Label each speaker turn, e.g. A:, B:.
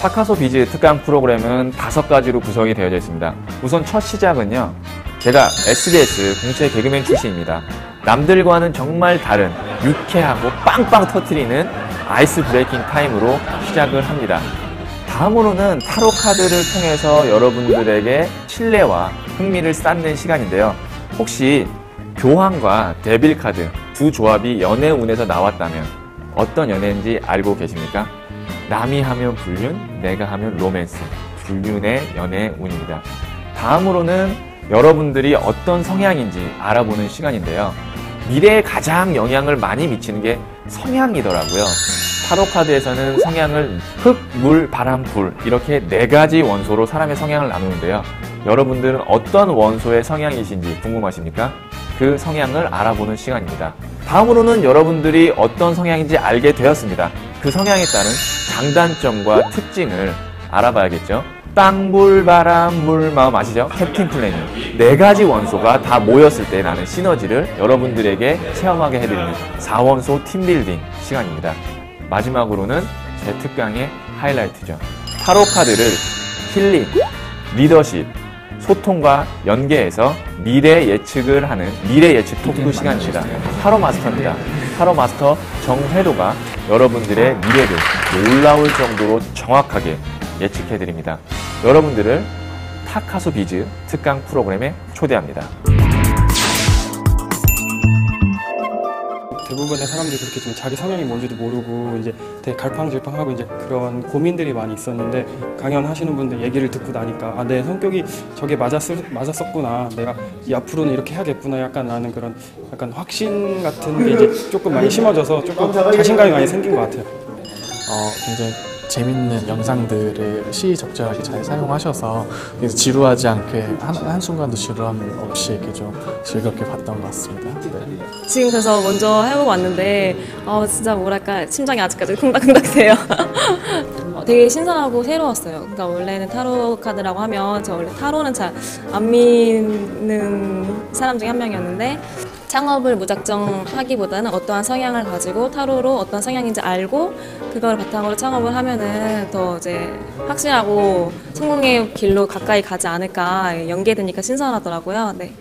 A: 타카소 비즈 특강 프로그램은 다섯 가지로 구성이 되어져 있습니다. 우선 첫 시작은요. 제가 SBS 공채 개그맨 출신입니다. 남들과는 정말 다른 유쾌하고 빵빵 터트리는 아이스 브레이킹 타임으로 시작을 합니다. 다음으로는 타로 카드를 통해서 여러분들에게 신뢰와 흥미를 쌓는 시간인데요. 혹시 교황과 데빌 카드 두 조합이 연애운에서 나왔다면 어떤 연애인지 알고 계십니까? 남이 하면 불륜, 내가 하면 로맨스. 불륜의 연애운입니다. 다음으로는 여러분들이 어떤 성향인지 알아보는 시간인데요. 미래에 가장 영향을 많이 미치는 게 성향이더라고요. 타로 카드에서는 성향을 흙, 물, 바람, 불 이렇게 네 가지 원소로 사람의 성향을 나누는데요. 여러분들은 어떤 원소의 성향이신지 궁금하십니까? 그 성향을 알아보는 시간입니다. 다음으로는 여러분들이 어떤 성향인지 알게 되었습니다. 그 성향에 따른 장단점과 특징을 알아봐야겠죠. 땅, 불, 바람, 물, 마음 아시죠? 캡틴 플래닝. 네 가지 원소가 다 모였을 때 나는 시너지를 여러분들에게 체험하게 해드리는 4원소 팀빌딩 시간입니다. 마지막으로는 제 특강의 하이라이트죠. 타로 카드를 힐링, 리더십, 소통과 연계해서 미래 예측을 하는 미래 예측 토크 시간입니다. 타로 마스터입니다. 타로 마스터 정회도가 여러분들의 미래를 놀라울 정도로 정확하게 예측해 드립니다. 여러분들을 타카소 비즈 특강 프로그램에 초대합니다.
B: 대부분의 사람들이 그렇게 좀 자기 성향이 뭔지도 모르고 이제 되게 갈팡질팡하고 이제 그런 고민들이 많이 있었는데 강연하시는 분들 얘기를 듣고 나니까 아 내 성격이 저게 맞았을 맞았었구나 내가 이 앞으로는 이렇게 해야겠구나 약간 나는 그런 약간 확신 같은 게 이제 조금 많이 심어져서 조금 자신감이 많이 생긴 것 같아요.
C: 어, 굉장히 재밌는 영상들을 시의적절하게 잘 사용하셔서 지루하지 않게 한, 한순간도 지루함 없이 이렇게 좀 즐겁게 봤던 것 같습니다. 네.
D: 지금 그래서 먼저 해보고 왔는데 어, 진짜 뭐랄까 심장이 아직까지 쿵닥쿵닥대요. 어, 되게 신선하고 새로웠어요. 그러니까 원래는 타로 카드라고 하면 저 원래 타로는 잘 안 믿는 사람 중에 한 명이었는데 창업을 무작정 하기보다는 어떠한 성향을 가지고 타로로 어떤 성향인지 알고 그걸 바탕으로 창업을 하면은 더 이제 확실하고 성공의 길로 가까이 가지 않을까 연계되니까 신선하더라고요. 네.